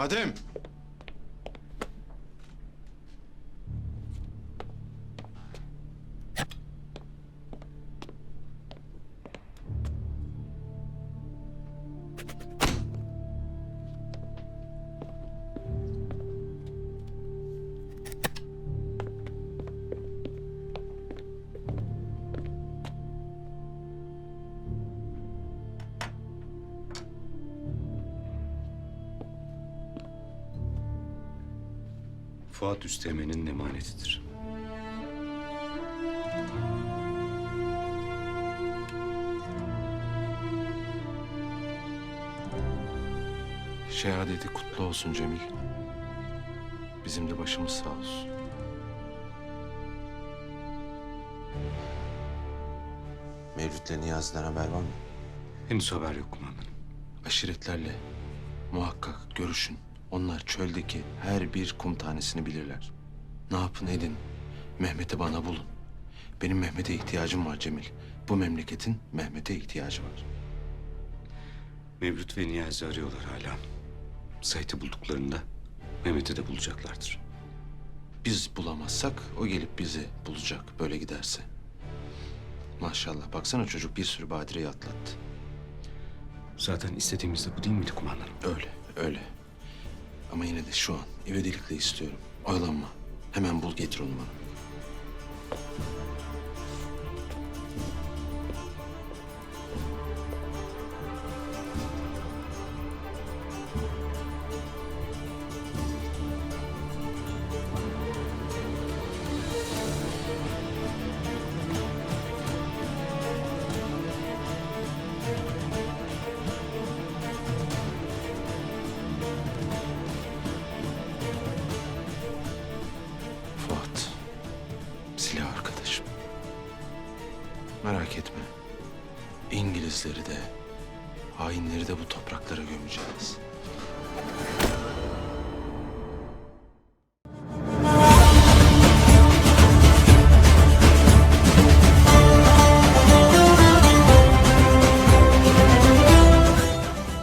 Adem! Fuat Üsteğmen'in emanetidir. Şehadeti kutlu olsun Cemil. Bizim de başımız sağ olsun. Mevlüt'le Niyazi'den haber var mı? Henüz haber yok kumandanım. Aşiretlerle muhakkak görüşün. Onlar çöldeki her bir kum tanesini bilirler. Ne yapın edin. Mehmet'i bana bulun. Benim Mehmet'e ihtiyacım var Cemil. Bu memleketin Mehmet'e ihtiyacı var. Mevlüt ve Niyazi arıyorlar hala. Sait'i bulduklarında Mehmet'i de bulacaklardır. Biz bulamazsak o gelip bizi bulacak böyle giderse. Maşallah baksana çocuk bir sürü badireyi atlattı. Zaten istediğimiz de bu değil miydi kumandanım? Öyle, öyle. Ama yine de şu an ivedilikle istiyorum. Oyalanma. Hemen bul getir onu bana. Merak etme. İngilizleri de, hainleri de bu topraklara gömeceğiz.